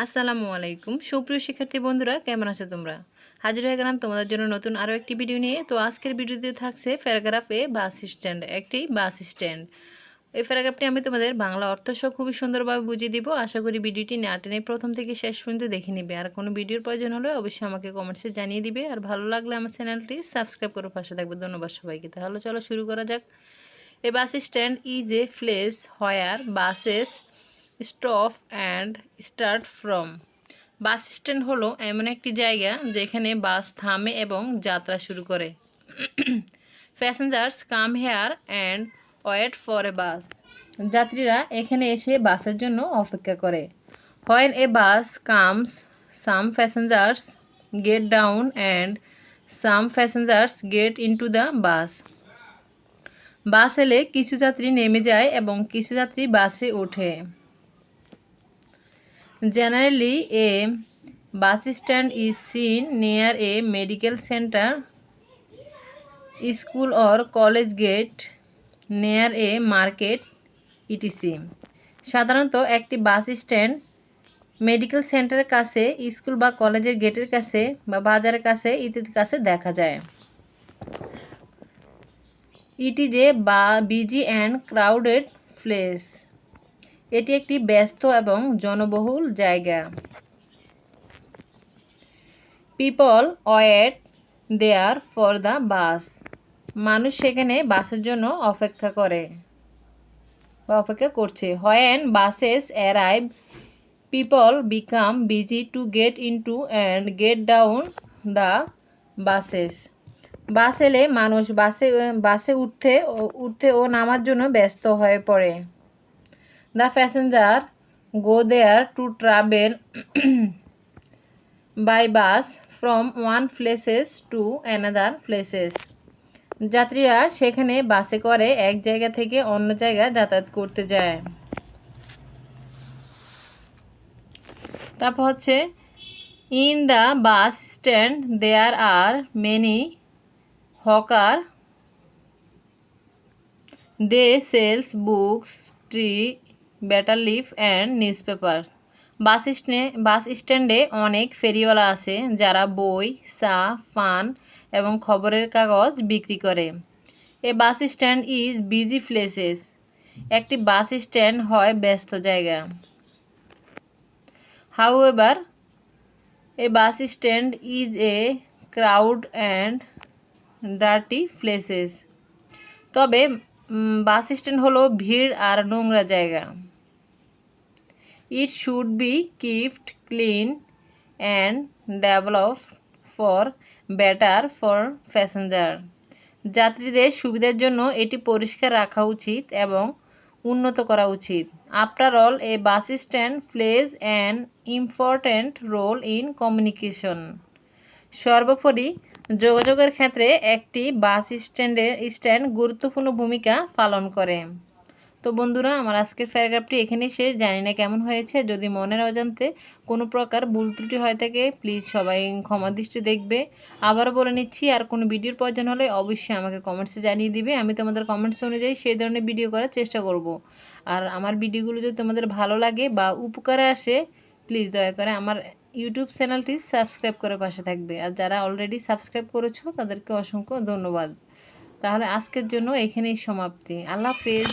আসসালামু আলাইকুম। সুপ্রিয় শিক্ষার্থী বন্ধুরা, কেমন আছো তোমরা? হাজির হয়ে গেলাম তোমাদের জন্য নতুন আরও একটি ভিডিও নিয়ে। তো আজকের ভিডিওতে থাকছে প্যারাগ্রাফ এ বাস স্ট্যান্ড, একটি বাস স্ট্যান্ড। এই প্যারাগ্রাফটি আমি তোমাদের বাংলা অর্থ সহ খুবই সুন্দরভাবে বুঝিয়ে দিব। আশা করি ভিডিওটি না টেনে প্রথম থেকে শেষ পর্যন্ত দেখে নিবে। আর কোনো ভিডিওর প্রয়োজন হলে অবশ্যই আমাকে কমেন্টসে জানিয়ে দিবে। আর ভালো লাগলে আমার চ্যানেলটি সাবস্ক্রাইব করে পাশে থাকবে। ধন্যবাদ সবাইকে। তাহলে চলো শুরু করা যাক। A bus stand is a place where buses stop and start from. Bus stand হলো এমন একটি জায়গা যেখানে বাস থামে এবং যাত্রা শুরু করে। Passengers come here and wait for a bus যাত্রীরা এখানে এসে বাসের জন্য অপেক্ষা করে। When a bus comes some passengers get down and some passengers get into the bus bus এলে কিছু যাত্রী নেমে যায় এবং কিছু যাত্রী বাসে ওঠে। Generally, a bus stand is seen near a medical center, school or college gate, near a market, etc. সাধারণত একটি বাস স্ট্যান্ড মেডিকেল সেন্টারের কাছে স্কুল বা কলেজের গেটের কাছে বা বাজারের কাছে ইত্যাদির কাছে দেখা যায় ইট ইজ এ বা বিজি অ্যান্ড ক্রাউডেড প্লেস এটি একটি ব্যস্ত এবং জনবহুল জায়গা। People wait there for the bus মানুষ সেখানে বাসের জন্য অপেক্ষা করে বা অপেক্ষা করছে। When buses arrive people become busy to get into and get down the buses bus এলে মানুষ বাসে বাসে উঠতে উঠতে ও নামার জন্য ব্যস্ত হয়ে পড়ে। The passenger go there to travel by bus from one places to another places. যাত্রীরা সেখানে বাসে করে এক জায়গা থেকে অন্য জায়গায় যাতায়াত করতে যায় তারপর হচ্ছে in the bus stand there are many hawker they sells books tree betel leaf and newspaper bus স্ট্যান্ডে বাস স্ট্যান্ডে অনেক ফেরিওয়ালা আছে যারা বই, চা পান এবং খবরের কাগজ বিক্রি করে। A bus stand is busy places. একটি বাস স্ট্যান্ড হয় ব্যস্ত জায়গা। However a bus stand is a crowd and dirty places. তবে বাস স্ট্যান্ড হলো ভিড় আর নোংরা জায়গা। It should be kept clean and develop for better for passenger যাত্রীদের সুবিধার জন্য এটি পরিষ্কার রাখা উচিত এবং উন্নত করা উচিত। After all a bus stand plays an important role in communication সর্বোপরি, যোগাযোগের ক্ষেত্রে একটি বাস স্ট্যান্ডের স্ট্যান্ড গুরুত্বপূর্ণ ভূমিকা পালন করে। তো বন্ধুরা, আমার আজকের প্যারাগ্রাফটি এখানেই শেষ। জানি না কেমন হয়েছে, যদি মনের অজান্তে কোনো প্রকার ভুল ত্রুটি হয়ে থাকে প্লিজ সবাই ক্ষমা দৃষ্টি দেখবে। আবারও বলে নিচ্ছি, আর কোনো ভিডিওর প্রয়োজন হলে অবশ্যই আমাকে কমেন্টসে জানিয়ে দিবে। আমি তোমাদের কমেন্টস অনুযায়ী সেই ধরনের ভিডিও করার চেষ্টা করব। আর আমার ভিডিওগুলো যদি তোমাদের ভালো লাগে বা উপকারে আসে প্লিজ দয়া করে আমার ইউটিউব চ্যানেলটি সাবস্ক্রাইব করে পাশে থাকবে। আর যারা অলরেডি সাবস্ক্রাইব করেছ, তাদেরকে অসংখ্য ধন্যবাদ। তাহলে আজকের জন্য এখানেই সমাপ্তি। আল্লাহ হাফেজ।